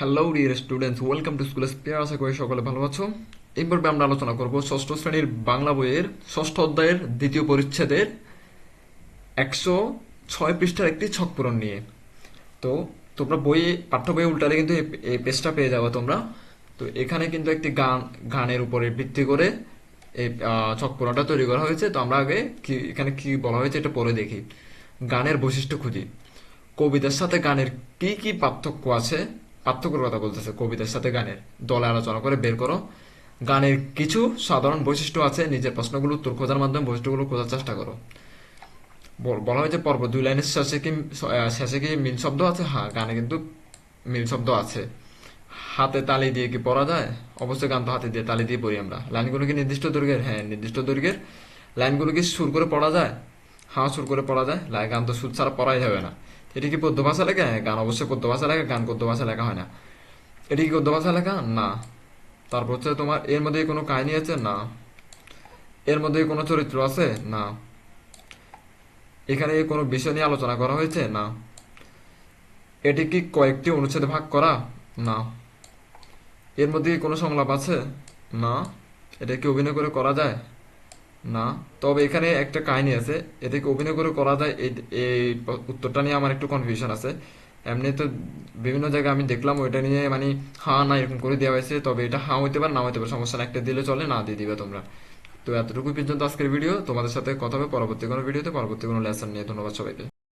Hello dear students welcome to school spare আশা করি সকলে ভালো আছো। এই পর্বে আমরা আলোচনা করব ষষ্ঠ শ্রেণির বাংলা বইয়ের ষষ্ঠ অধ্যায়ের দ্বিতীয় পরিচ্ছেদের একশো ছয় পৃষ্ঠার একটি ছক পূরণ নিয়ে। তো তোমরা বইয়ে, পাঠ্য বইয়ে উল্টালে কিন্তু এই- পেজটা পেয়ে যাবে তোমরা। তো এখানে কিন্তু একটি গান, গানের উপরে ভিত্তি করে এই ছক পূরণটা তৈরি করা হয়েছে। তো আমরা আগে কি, এখানে কি বলা হয়েছে এটা পরে দেখি। গানের বৈশিষ্ট্য খুঁজি। কবিতার সাথে গানের কি কি পার্থক্য আছে? পার্থক্যের কথা বলতেছে কবিতার সাথে গানের। দলে আলোচনা করে বের করো। গানের কিছু সাধারণ বৈশিষ্ট্য আছে, নিজের প্রশ্নগুলো উত্তর খোঁজার মাধ্যমে বৈশিষ্ট্যগুলো খোঁজার চেষ্টা করো। বলা হয়েছে পর্ব দুই লাইনের শেষে কি শেষে কি মিল শব্দ আছে? হ্যাঁ গানে কিন্তু মিল শব্দ আছে। হাতে তালি দিয়ে কি পড়া যায়? অবশ্যই গান তো হাতে দিয়ে তালি দিয়ে পড়ি আমরা। লাইনগুলো কি নির্দিষ্ট দৈর্ঘ্যের? হ্যাঁ নির্দিষ্ট দৈর্ঘ্যের। লাইনগুলো কি সুর করে পড়া যায়? হ্যাঁ সুর করে পড়া যায়। গান তো সুর ছাড়া পড়াই যাবে না। এটি কি পদ্য ভাষা লেখা? হ্যাঁ গান অবশ্যই পদ্য ভাষা লেখা, গান গদ্য ভাষা লেখা হয় না। এটি কি গদ্য ভাষা লেখা? না। তারপর হচ্ছে তোমার, এর মধ্যে কোনো কাহিনী আছে? না। এর মধ্যে কোনো চরিত্র আছে? না। এখানে কোনো বিষয় নিয়ে আলোচনা করা হয়েছে? না। এটি কি কয়েকটি অনুচ্ছেদে ভাগ করা? না। এর মধ্যে কোনো সংলাপ আছে? না। এটা কি অভিনয় করে করা যায়? না, তবে এখানে একটা কাহিনী আছে। এতে কি অভিনয় করে করা যায়, এই এই উত্তরটা নিয়ে আমার একটু কনফিউশন আছে। এমনি তো বিভিন্ন জায়গায় আমি দেখলাম, ওইটা নিয়ে মানে হা, না এরকম করে দেওয়া হয়েছে, তবে এটা হা হইতে পারে, না হইতে পারে, সমস্যা না। একটা দিলে চলে, না দিয়ে দিবে তোমরা। তো এতটুকু পর্যন্ত আজকের ভিডিও তোমাদের সাথে কথা হবে পরবর্তী কোনো ভিডিওতে পরবর্তী কোনো লেসন নিয়ে। ধন্যবাদ সবাইকে।